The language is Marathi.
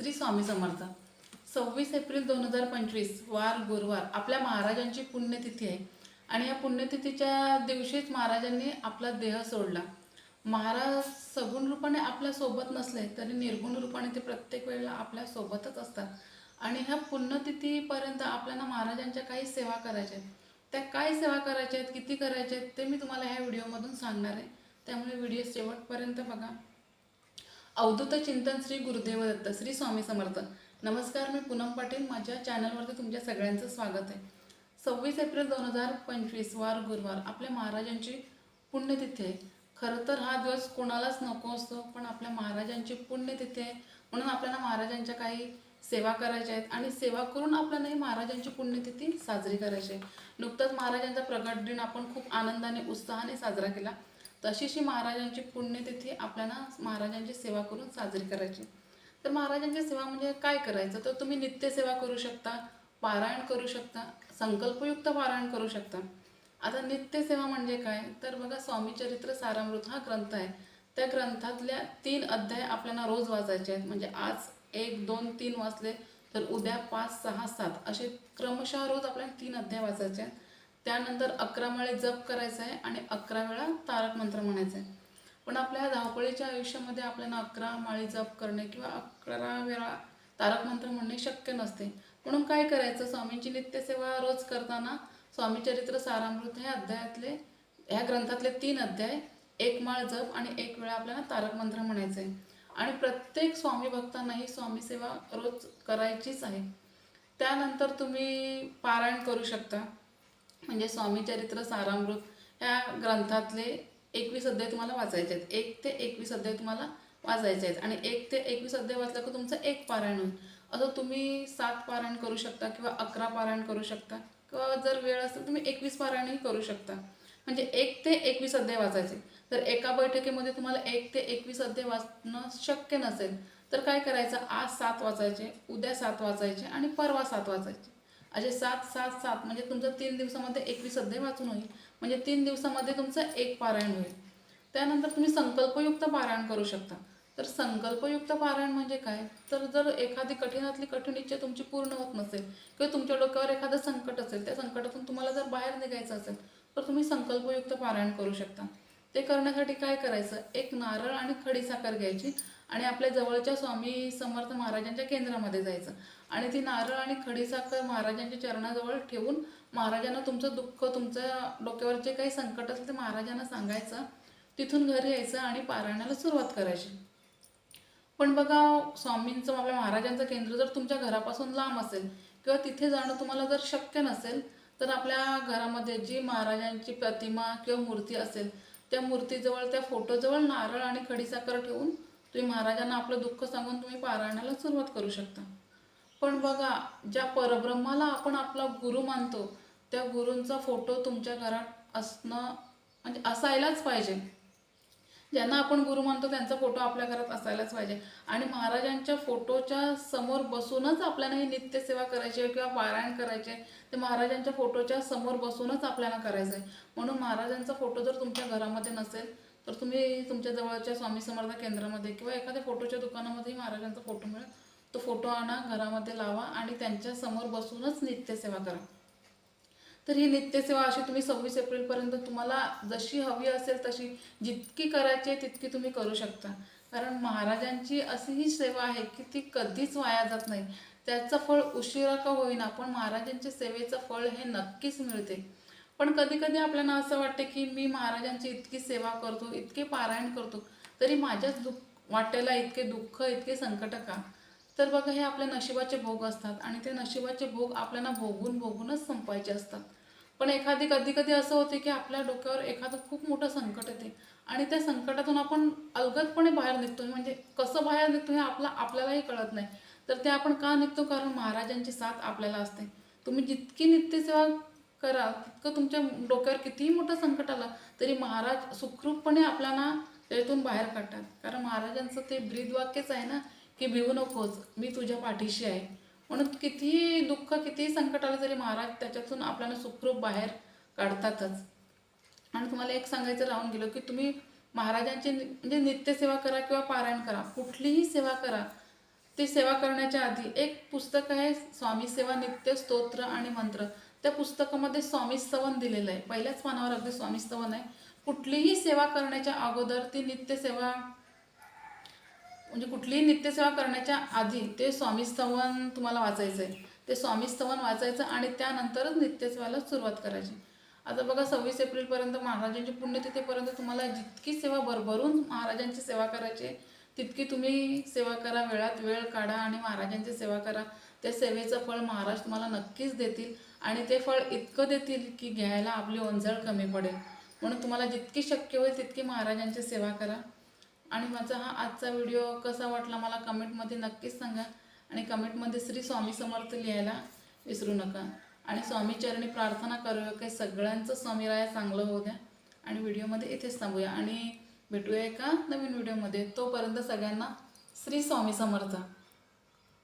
श्री स्वामी समर्थ. सव्वीस एप्रिल दोन हजार पंचवीस वार गुरुवार आपल्या महाराजांची पुण्यतिथी आहे. आणि या पुण्यतिथीच्या दिवशीच महाराजांनी आपला देह सोडला. महाराज सगुण रूपाने आपल्यासोबत नसले तरी निर्गुण रूपाने ते प्रत्येक वेळेला आपल्या सोबतच असतात. आणि ह्या पुण्यतिथीपर्यंत आपल्याला महाराजांच्या काही सेवा करायच्या आहेत. त्या काय सेवा करायच्या आहेत किती करायच्या आहेत ते मी तुम्हाला ह्या व्हिडिओमधून सांगणार आहे. त्यामुळे व्हिडिओ शेवटपर्यंत बघा. अवधूत चिंतन श्री गुरुदेव दत्त श्री स्वामी समर्थ. नमस्कार मी पूनम पाटील. माझ्या चॅनलवरती तुमच्या सगळ्यांचं स्वागत आहे. सव्वीस एप्रिल दोन हजार पंचवीस वार गुरुवार आपल्या महाराजांची पुण्यतिथी आहे. खरं तर हा दिवस कोणालाच नको असतो पण आपल्या महाराजांची पुण्यतिथी आहे. म्हणून आपल्याला महाराजांच्या काही सेवा करायच्या आहेत आणि सेवा करून आपल्यालाही महाराजांची पुण्यतिथी साजरी करायची आहे. नुकताच महाराजांचा प्रगट दिन आपण खूप आनंदाने उत्साहाने साजरा केला. तशीच महाराजांची पुण्यतिथी आपल्याला महाराजांची सेवा करून साजरी करायची. तर महाराजांची सेवा म्हणजे काय करायचं? तर तुम्ही नित्यसेवा करू शकता पारायण करू शकता संकल्पयुक्त पारायण करू शकता. आता नित्यसेवा म्हणजे काय? तर बघा स्वामी चरित्र सारामृत हा ग्रंथ आहे. त्या ग्रंथातल्या तीन अध्याय आपल्याला रोज वाचायचे आहेत. म्हणजे आज एक दोन तीन वाचले तर उद्या पाच सहा सात असे क्रमशः रोज आपल्याला तीन अध्याय वाचायचे आहेत. त्यानंतर अकरा माळे जप करायचा आहे आणि अकरा वेळा तारक मंत्र म्हणायचं आहे. पण आपल्या धावपळीच्या आयुष्यामध्ये आपल्याला अकरा माळी जप करणे किंवा अकरा वेळा तारक मंत्र म्हणणे शक्य नसते. म्हणून काय करायचं? स्वामींची नित्यसेवा रोज करताना स्वामी चरित्र सारामृत हे अध्यायातले ह्या ग्रंथातले तीन अध्याय एक माळ जप आणि एक वेळा आपल्याला तारक मंत्र म्हणायचं आहे आणि प्रत्येक स्वामी भक्तांनाही स्वामी सेवा रोज करायचीच आहे. त्यानंतर तुम्ही पारायण करू शकता. म्हणजे स्वामी चरित्र सारामृत या ग्रंथातले एकवीस अध्याय तुम्हाला वाचायचे आहेत. एक ते एकवीस अध्याय तुम्हाला वाचायचे आहेत. आणि एक ते एकवीस अध्याय वाचलं की तुमचं एक पारायण होईल. असं तुम्ही सात पारायण करू शकता किंवा अकरा पारायण करू शकता किंवा जर वेळ असेल तुम्ही एकवीस पारायणही करू शकता. म्हणजे एक ते एकवीस अध्याय वाचायचे. तर एका बैठकीमध्ये तुम्हाला एक ते एकवीस अध्याय वाचणं शक्य नसेल तर काय करायचं? आज सात वाचायचे उद्या सात वाचायचे आणि परवा सात वाचायचे. असे सात सात सात म्हणजे तुमचं तीन दिवसामध्ये एकवीस अध्याय वाचून होईल. म्हणजे तीन दिवसामध्ये तुमचं एक पारायण होईल. त्यानंतर तुम्ही संकल्पयुक्त पारायण करू शकता. तर संकल्पयुक्त पारायण म्हणजे काय? तर जर एखादी कठीणातली कठीण इच्छा तुमची पूर्ण होत नसेल किंवा तुमच्या डोक्यावर एखादं संकट असेल त्या संकटातून तुम्हाला जर बाहेर निघायचं असेल तर तुम्ही संकल्पयुक्त पारायण करू शकता. ते करण्यासाठी काय करायचं? एक नारळ आणि खडी साखर घ्यायची. आणि आपल्या जवळच्या स्वामी समर्थ महाराजांच्या केंद्रामध्ये जायचं. आणि ती नारळ आणि खडीसाखर महाराजांच्या चरणाजवळ ठेवून महाराजांना तुमचं दुःख तुमच्या डोक्यावर जे काही संकट असेल ते महाराजांना सांगायचं. तिथून घरी यायचं आणि पारायणाला सुरुवात करायची. पण बघा स्वामींचं आपल्या महाराजांचं केंद्र जर तुमच्या घरापासून लांब असेल किंवा तिथे जाणं तुम्हाला जर शक्य नसेल तर आपल्या घरामध्ये जी महाराजांची प्रतिमा किंवा मूर्ती असेल त्या मूर्तीजवळ त्या फोटोजवळ नारळ आणि खडीसाखर ठेवून तुम्ही महाराजांना आपलं दुःख सांगून तुम्ही पारायणाला सुरुवात करू शकता. पण बघा ज्या परब्रह्माला आपण आपला गुरु मानतो त्या गुरूंचा फोटो तुमच्या घरात असणं म्हणजे असायलाच पाहिजे. ज्यांना आपण गुरु मानतो त्यांचा फोटो आपल्या घरात असायलाच पाहिजे. आणि महाराजांच्या फोटोच्या समोर बसूनच आपल्याला ही नित्यसेवा करायची आहे किंवा पारायण करायचे ते महाराजांच्या फोटोच्या समोर बसूनच आपल्याला करायचं आहे. म्हणून महाराजांचा फोटो जर तुमच्या घरामध्ये नसेल तर तुम्ही तुमच्या जवळच्या स्वामी समर्थ केंद्रामध्ये किंवा एखाद्या फोटोच्या दुकानामध्येही महाराजांचा फोटो मिळेल. तो फोटो आणा घरामध्ये लावा आणि त्यांच्यासमोर बसूनच नित्यसेवा करा. तर ही नित्यसेवा अशी तुम्ही सव्वीस एप्रिलपर्यंत तुम्हाला जशी हवी असेल तशी जितकी करायची आहे तितकी तुम्ही करू शकता. कारण महाराजांची अशी ही सेवा आहे की ती कधीच वाया जात नाही. त्याचं फळ उशिरा का होईना पण महाराजांच्या सेवेचं फळ हे नक्कीच मिळते. पण कधी कधी आपल्याला असं वाटते की मी महाराजांची इतकी सेवा करतो इतके पारायण करतो तरी माझ्याच दुःख वाटेला इतके दुःख इतके संकट का? तर बघा हे आपल्या नशिबाचे भोग असतात आणि ते नशिबाचे भोग आपल्याला भोगून भोगूनच संपायचे असतात. पण एखादी कधी कधी असं होते की आपल्या डोक्यावर एखादं खूप मोठं संकट येते आणि त्या संकटातून आपण अलगदपणे बाहेर निघतो म्हणजे कसं बाहेर निघतो हे आपला आपल्यालाही कळत नाही. तर ते आपण का निघतो? कारण महाराजांची साथ आपल्याला असते. तुम्ही जितकी नित्यसेवा करा तितकं तुमच्या डोक्यावर कितीही मोठं संकट आलं तरी महाराज सुखरूपपणे आपल्याला त्यातून बाहेर काढतात. कारण महाराजांचं ते ब्रीदवाक्यच आहे ना की भिवू नकोच मी तुझ्या पाठीशी आहे. म्हणून कितीही दुःख कितीही संकट आलं तरी महाराज त्याच्यातून आपल्याला सुखरूप बाहेर काढतातच. आणि तुम्हाला एक सांगायचं राहून गेलं की तुम्ही महाराजांची म्हणजे नित्यसेवा करा किंवा पारायण करा कुठलीही सेवा करा. ती सेवा करण्याच्या आधी एक पुस्तक आहे स्वामी सेवा नित्य स्तोत्र आणि मंत्र. त्या पुस्तकामध्ये स्वामी स्तवन दिलेलं आहे. पहिल्याच पानावर अगदी स्वामी स्तवन आहे. कुठलीही सेवा करण्याच्या अगोदर ती नित्यसेवा म्हणजे कुठलीही नित्यसेवा करण्याच्या आधी ते स्वामी स्तवन तुम्हाला वाचायचं आहे ते स्वामी स्तवन वाचायचं आणि त्यानंतरच नित्यसेवाला सुरुवात करायची. आता बघा सव्वीस एप्रिलपर्यंत महाराजांची पुण्यतिथीपर्यंत तुम्हाला जितकी सेवा भरभरून महाराजांची सेवा करायची आहे, तितकी तुम्ही सेवा करा वेळात वेळ काढा आणि महाराजांची सेवा करा. त्या सेवेचं फळ महाराज तुम्हाला नक्कीच देतील आणि ते फळ इतकं देतील की घ्यायला आपली ओंजळ कमी पडेल. म्हणून तुम्हाला जितकी शक्य होईल तितकी महाराजांची सेवा करा. आणि माझा हा आजचा व्हिडिओ कसा वाटला मला कमेंटमध्ये नक्कीच सांगा. आणि कमेंटमध्ये श्री स्वामी समर्थ लिहायला विसरू नका. आणि स्वामीचरणी प्रार्थना करूया की सगळ्यांचं स्वामीराया चांगलं होऊ द्या. आणि व्हिडिओमध्ये इथेच थांबूया. आणि भेटूया एका नवीन व्हिडिओमध्ये. तोपर्यंत सगळ्यांना श्री स्वामी समर्थ.